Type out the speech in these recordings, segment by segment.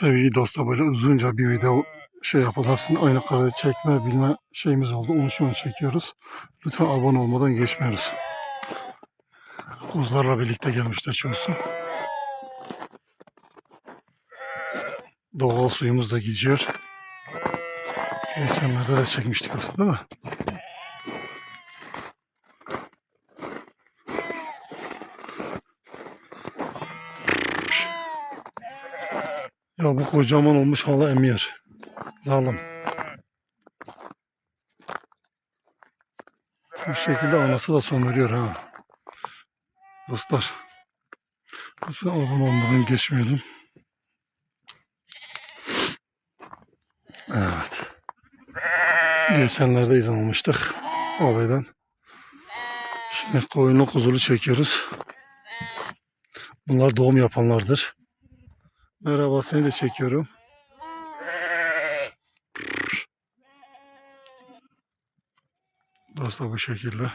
Sevgili dostlar böyle uzunca bir video şey yapalım. Hepsini aynı karede çekme bilme şeyimiz oldu. Onu şu an çekiyoruz. Lütfen abone olmadan geçmiyoruz. Kuzularla birlikte gelmişler çoğusu. Doğal suyumuz da gidiyor. Geçenlerde de çekmiştik aslında da. Ya bu kocaman olmuş hala emiyor. Zalim. Bu şekilde anası da son veriyor ha. Dostlar. Lütfen abone olmadan geçmeyelim. Evet. Geçenlerde izin almıştık abiden. Şimdi koyunlu kuzulu çekiyoruz. Bunlar doğum yapanlardır. Merhaba seni de çekiyorum. Dostlar bu şekilde.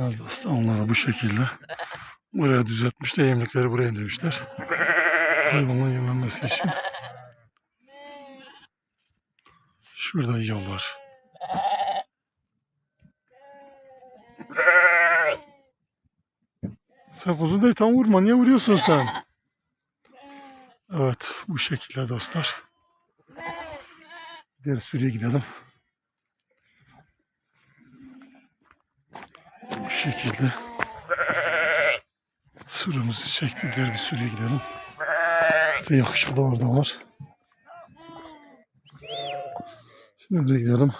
Evet dostlar onları bu şekilde buraya düzeltmişler. Yemlikleri buraya indirmişler. Hayvanların yemlenmesi için. Şurada yiyorlar. Sen kuzu değil tam vurma. Niye vuruyorsun sen? Evet bu şekilde dostlar. Diğer sürüye gidelim. Bu şekilde. Sürümüzü çektik. Diğer bir sürüye gidelim. Yakışıklı orada var. Şimdi gidelim.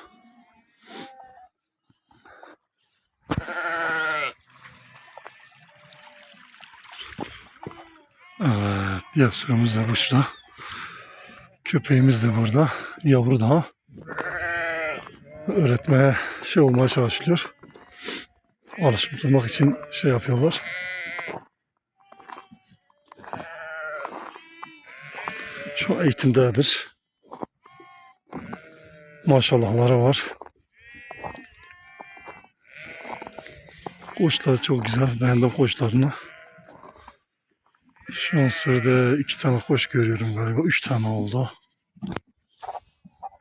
Evet, diğer da burada. Köpeğimiz de burada. Yavru daha. Öğretmeye şey olmaya çalışıyor. Alıştırmak için şey yapıyorlar. Şu eğitimdedir. Maşallahları var. Koçlar çok güzel. Beğendim koçlarını. Şu an sürede iki tane koç görüyorum galiba. Üç tane oldu.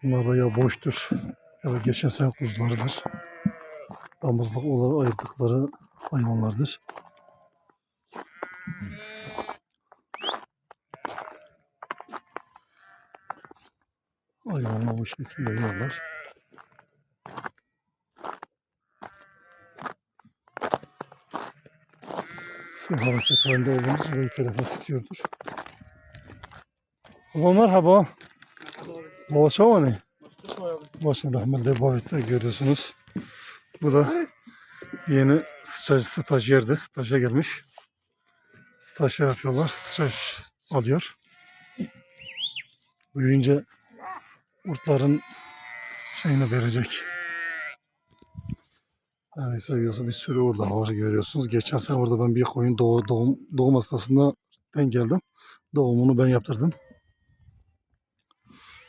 Bunlar da ya boştur ya da geçen sene kuzularıdır. Damızlık olarak ayırdıkları hayvanlardır. Hayvanlar bu şekilde yiyorlar. Siz hareket halinde olduğunuz bir telefon tutuyordur. Baba merhaba. Baba şovani. Başım rahmetli Babet'te görüyorsunuz. Bu da yeni staj, stajyerdi. Staja gelmiş. Staj yapıyorlar. Staj alıyor. Büyüyünce kurtların şeyini verecek. Yani seviyorsa bir sürü orada var görüyorsunuz. Geçen sene orada ben bir koyun doğum, doğum, doğum hastasında ben geldim. Doğumunu ben yaptırdım.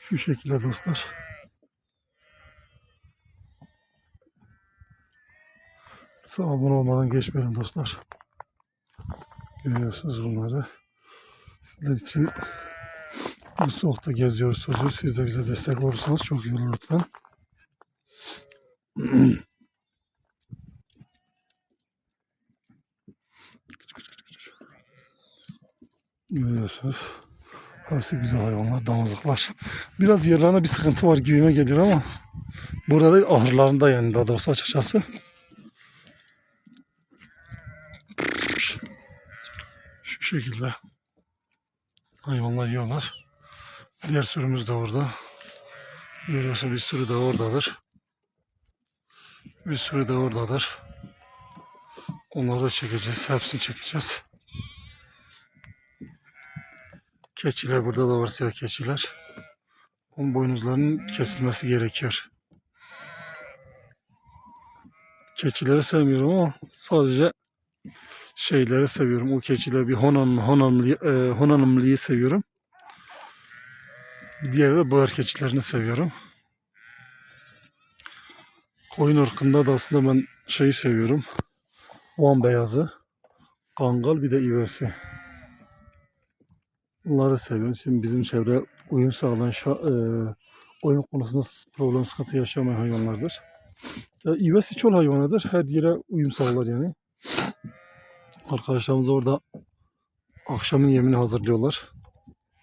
Şu şekilde dostlar. Lütfen abone olmadan geçmeyelim dostlar. Görüyorsunuz bunları. Sizler için bu soğukta geziyoruz sözü. Siz de bize destek olursanız çok iyi olur lütfen. Görüyorsunuz. Burası güzel hayvanlar, damızlıklar. Biraz yerlerine bir sıkıntı var gibime geliyor ama burada ahırlarında yani daha doğrusu açıkçası. Şu şekilde hayvanlar yiyorlar. Diğer sürümüz de orada. Görüyorsun bir sürü de oradadır. Bir sürü de oradadır. Onları da çekeceğiz. Hepsini çekeceğiz. Keçiler burada da var siyah keçiler. Onun boynuzlarının kesilmesi gerekiyor. Keçileri sevmiyorum ama sadece şeyleri seviyorum. O keçiler bir Honan, Honamlı, e, Honanımlıyı seviyorum. Bir diğeri de boğer keçilerini seviyorum. Koyun ırkında da aslında ben şeyi seviyorum. Van beyazı, kangal bir de ivesi. Bunları seviyorum. Şimdi bizim çevre uyum sağlayan şa- e, oyun konusunda problem sıkıntı yaşamayan hayvanlardır. E, ivesi çol hayvanıdır. Her yere uyum sağlar yani. Arkadaşlarımız orada akşamın yemini hazırlıyorlar.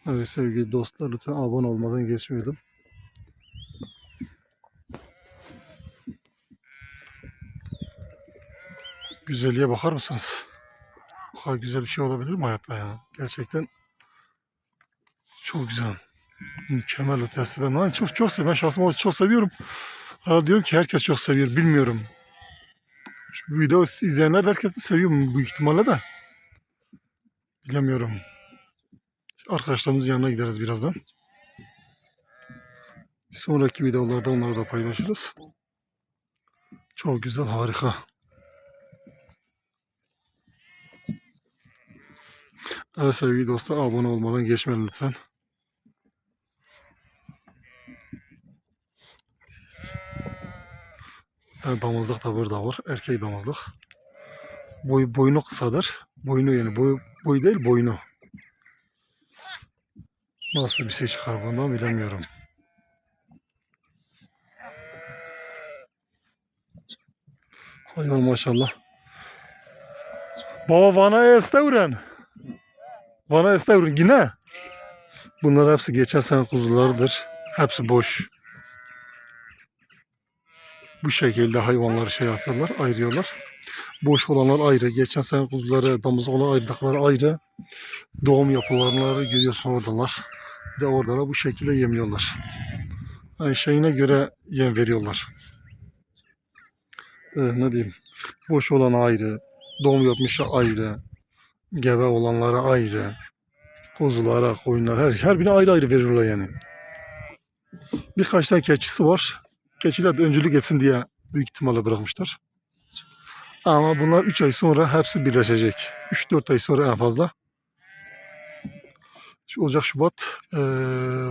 Evet sevgili dostlar lütfen abone olmadan geçmeyelim. Güzelliğe bakar mısınız? Bu kadar güzel bir şey olabilir mi hayatta ya? Gerçekten çok güzel. Mükemmel ötesi. Ben hani çok çok seviyorum. Ben şahsım çok seviyorum. Hala diyorum ki herkes çok seviyor. Bilmiyorum. Şu video izleyenler de herkes de seviyor bu ihtimalle de. Bilemiyorum. Arkadaşlarımızın yanına gideriz birazdan. Sonraki videolarda onları da paylaşırız. Çok güzel, harika. Evet sevgili dostlar abone olmadan geçmeyin lütfen. Evet, damızlık da burada var. Erkek damızlık. Boy, boynu kısadır. Boynu yani boy, boy değil boynu. Nasıl bir şey çıkar bundan bilemiyorum. Hayvan maşallah. Baba Van'a estevren. Van'a estevren yine. Bunlar hepsi geçen sene kuzularıdır. Hepsi boş. Bu şekilde hayvanları şey yapıyorlar, ayırıyorlar. Boş olanlar ayrı. Geçen sene kuzuları, damızlık olan ayırdıkları ayrı. Doğum yapılanları görüyorsun oradalar. Bir de orada da bu şekilde yemliyorlar. Yani şeyine göre yem veriyorlar. Ee, ne diyeyim? Boş olan ayrı. Doğum yapmışa ayrı. Gebe olanlara ayrı. Kuzulara, koyunlara her, her birine ayrı ayrı veriyorlar yani. Birkaç tane keçisi var. Keçiler de öncülük etsin diye büyük ihtimalle bırakmışlar. Ama bunlar 3 ay sonra hepsi birleşecek. 3-4 ay sonra en fazla. Ocak, Şubat, eee,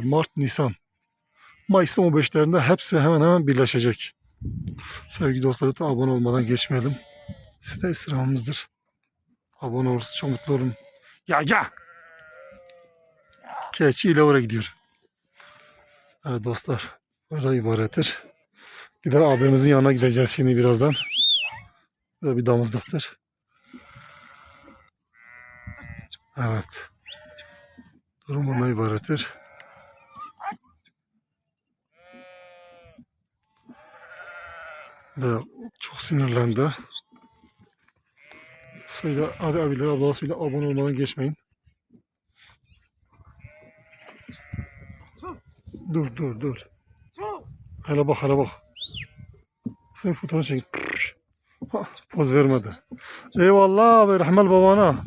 Mart, Nisan. Mayıs'ın 15'lerinde hepsi hemen hemen birleşecek. Sevgili dostlar lütfen abone olmadan geçmeyelim. Size istirhamımızdır. Abone olursa çok mutlu olurum. Ya ya! Keçi ile oraya gidiyor. Evet dostlar. Böyle ibarettir. Gider abimizin yanına gideceğiz şimdi birazdan. Böyle bir damızlıktır. Evet. Durum bundan ibarettir. Ve çok sinirlendi. Söyle abi abiler ablalar söyle abone olmadan geçmeyin. Dur dur dur. Hele bak hele bak. Sen fotoğraf çek. Poz vermedi. Eyvallah abi Rahmel babana.